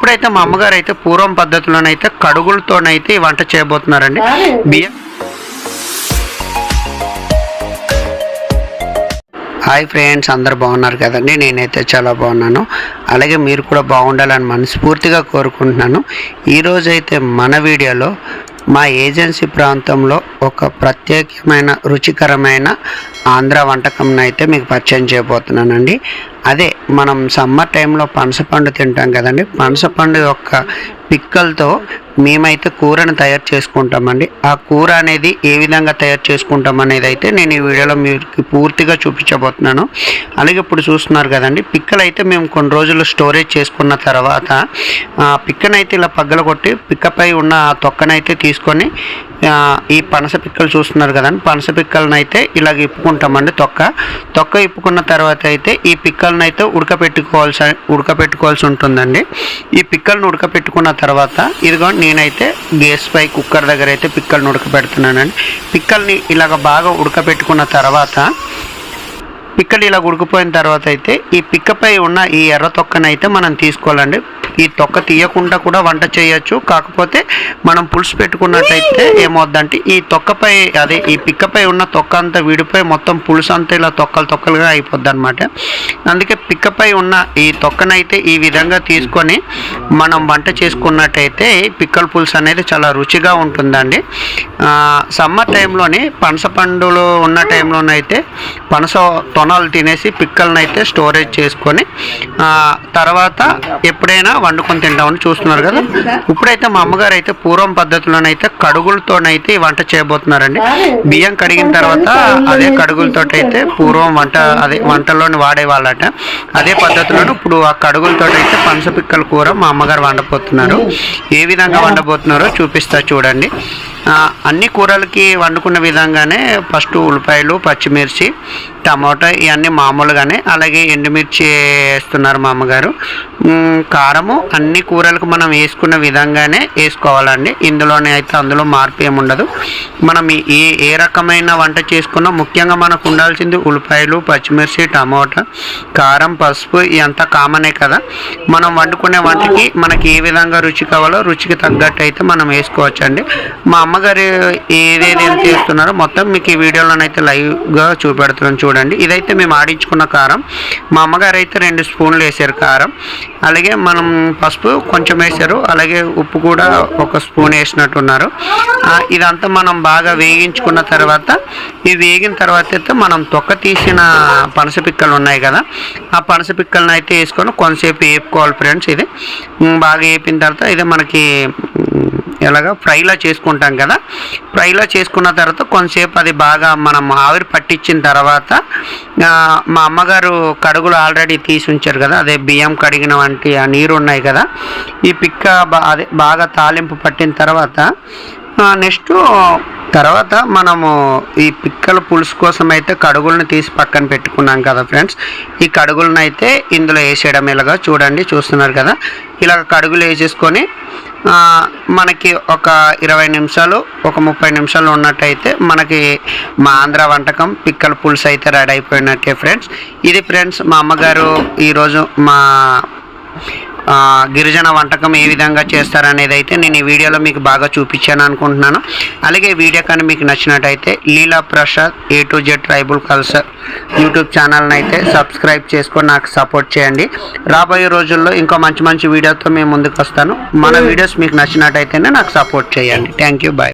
ఇప్పుడైతే మా అమ్మగారు అయితే పూర్వం పద్ధతిలోనైతే కడుగులతోనైతే ఈ వంట చేయబోతున్నారండి. బియ్యం. హాయ్ ఫ్రెండ్స్ అందరు బాగున్నారు కదండి? నేనైతే చాలా బాగున్నాను. అలాగే మీరు కూడా బాగుండాలని మనస్ఫూర్తిగా కోరుకుంటున్నాను. ఈరోజైతే మన వీడియోలో మా ఏజెన్సీ ప్రాంతంలో ఒక ప్రత్యేకమైన రుచికరమైన ఆంధ్ర వంటకంను అయితే మీకు పరిచయం చేయబోతున్నానండి. అదే మనం సమ్మర్ టైంలో పనసపండు తింటాం కదండి. పనసపండు యొక్క పిక్కలతో మేమైతే కూరను తయారు చేసుకుంటామండి. ఆ కూర అనేది ఏ విధంగా తయారు చేసుకుంటాం అనేది అయితే నేను ఈ వీడియోలో మీకు పూర్తిగా చూపించబోతున్నాను. అలాగే ఇప్పుడు చూస్తున్నారు కదండి పిక్కలు అయితే మేము కొన్ని రోజులు స్టోరేజ్ చేసుకున్న తర్వాత ఆ పిక్కనైతే ఇలా పగ్గల కొట్టి పిక్కపై ఉన్న ఆ తొక్కనైతే తీసుకొని ఈ పనస పిక్కలు చూస్తున్నారు కదండి పనస పిక్కలను అయితే ఇలాగ ఇప్పుకుంటామండి తొక్క. తొక్క ఇప్పుకున్న తర్వాత అయితే ఈ పిక్కలను అయితే ఉడకపెట్టుకోవాల్సి ఉడకపెట్టుకోవాల్సి ఉంటుందండి. ఈ పిక్కలను ఉడకపెట్టుకున్న తర్వాత ఇదిగో నేనైతే గ్యాస్ పై కుక్కర్ దగ్గర అయితే పిక్కలను ఉడకపెడుతున్నానండి. పిక్కల్ని ఇలాగ బాగా ఉడకపెట్టుకున్న తర్వాత పిక్కలు ఇలా ఉడికిపోయిన తర్వాత అయితే ఈ పిక్కపై ఉన్న ఈ ఎర్ర తొక్కనైతే మనం తీసుకోవాలండి. ఈ తొక్క తీయకుండా కూడా వంట చేయొచ్చు. కాకపోతే మనం పులుసు పెట్టుకున్నట్టయితే ఏమవుద్దంటే ఈ తొక్కపై అదే ఈ పిక్కపై ఉన్న తొక్క అంతా విడిపోయి మొత్తం పులుసు అంతా ఇలా తొక్కలు తొక్కలుగా అయిపోద్ది అనమాట అందుకే పిక్కపై ఉన్న ఈ తొక్కనైతే ఈ విధంగా తీసుకొని మనం వంట చేసుకున్నట్టయితే పిక్కల పులుసు అనేది చాలా రుచిగా ఉంటుందండి. సమ్మర్ టైంలోని పనస పండులు ఉన్న టైంలోనైతే పనస తొనలు తినేసి పిక్కలను అయితే స్టోరేజ్ చేసుకొని తర్వాత ఎప్పుడైనా వండుకొని తింటామని చూస్తున్నారు కదా. ఇప్పుడైతే మా అమ్మగారు అయితే పూర్వం పద్ధతిలోనైతే కడుగులతోనైతే ఈ వంట చేయబోతున్నారండి. బియ్యం కడిగిన తర్వాత అదే కడుగులతో అయితే పూర్వం వంట అదే వంటలోని వాడేవాళ్ళట. అదే పద్ధతిలోనే ఇప్పుడు ఆ కడుగులతో అయితే పనస కూర మా అమ్మగారు వండబోతున్నారు. ఏ విధంగా వండబోతున్నారో చూపిస్తా చూడండి. అన్ని కూరలకి వండుకున్న విధంగానే ఫస్ట్ ఉల్లిపాయలు పచ్చిమిర్చి టమాటా ఇవన్నీ మామూలుగానే అలాగే ఎండుమిర్చి వేస్తున్నారు మా అమ్మగారు. కారము అన్ని కూరలకు మనం వేసుకున్న విధంగానే వేసుకోవాలండి. ఇందులోనే అయితే అందులో మార్పు ఏముండదు మనం ఏ ఏ రకమైన వంట చేసుకున్నా ముఖ్యంగా మనకు ఉండాల్సింది ఉల్లిపాయలు పచ్చిమిర్చి టమాటా కారం పసుపు ఇదంతా కామనే కదా. మనం వండుకునే వంటకి మనకి ఏ విధంగా రుచి కావాలో రుచికి తగ్గట్టు అయితే మనం వేసుకోవచ్చండి. మా అమ్మగారు ఏదేది చేస్తున్నారో మొత్తం మీకు ఈ వీడియోలోనైతే లైవ్గా చూపెడుతున్నాను చూడండి. ఇదైతే మేము ఆడించుకున్న కారం. మా అమ్మగారు అయితే రెండు స్పూన్లు వేసారు కారం. అలాగే మనం పసుపు కొంచెం వేసారు. అలాగే ఉప్పు కూడా ఒక స్పూన్ వేసినట్టున్నారు. ఇదంతా మనం బాగా వేగించుకున్న తర్వాత ఇవి వేగిన తర్వాత అయితే మనం తొక్క తీసిన పనస పిక్కలు ఉన్నాయి కదా ఆ పనస పిక్కలను అయితే వేసుకొని కొంతసేపు వేపుకోవాలి ఫ్రెండ్స్ ఇది. బాగా వేపిన తర్వాత ఇది మనకి ఎలాగ? ఫ్రైలా చేసుకుంటాం కదా. ఫ్రైలా చేసుకున్న తర్వాత కొంతసేపు అది బాగా మనం ఆవిరి పట్టించిన తర్వాత మా అమ్మగారు కడుగులు ఆల్రెడీ తీసి ఉంచారు కదా. అదే బియ్యం కడిగిన వంటి ఆ నీరు ఉన్నాయి కదా. ఈ పిక్క బా- అదే బాగా తాలింపు పట్టిన తర్వాత నెక్స్ట్ తర్వాత మనము ఈ పిక్కల పులుసు కోసం అయితే కడుగులను తీసి పక్కన పెట్టుకున్నాం కదా ఫ్రెండ్స్. ఈ కడుగులను అయితే ఇందులో వేసేయడం ఇలాగా చూడండి చూస్తున్నారు కదా. ఇలా కడుగులు వేసేసుకొని మనకి ఒక ఇరవై నిమిషాలు ఒక ముప్పై నిమిషాలు ఉన్నట్టయితే మనకి మా ఆంధ్ర వంటకం పిక్కల పులుసు అయితే రెడీ అయిపోయినట్టే ఫ్రెండ్స్. ఇది ఫ్రెండ్స్ మా అమ్మగారు ఈరోజు మా గిరిజన వంటకం ఏ విధంగా చేస్తారనేది అయితే నేను ఈ వీడియోలో మీకు బాగా చూపించాను అనుకుంటున్నాను. అలాగే వీడియో కానీ మీకు నచ్చినట్టయితే Leela Prasad A to Z tribal culture YouTube ఛానల్ని అయితే సబ్స్క్రైబ్ చేసుకొని నాకు సపోర్ట్ చేయండి. రాబోయే రోజుల్లో ఇంకో మంచి మంచి వీడియోతో మేము ముందుకు వస్తాను మన వీడియోస్ మీకు నచ్చినట్టయితేనే నాకు సపోర్ట్ చేయండి. Thank you bye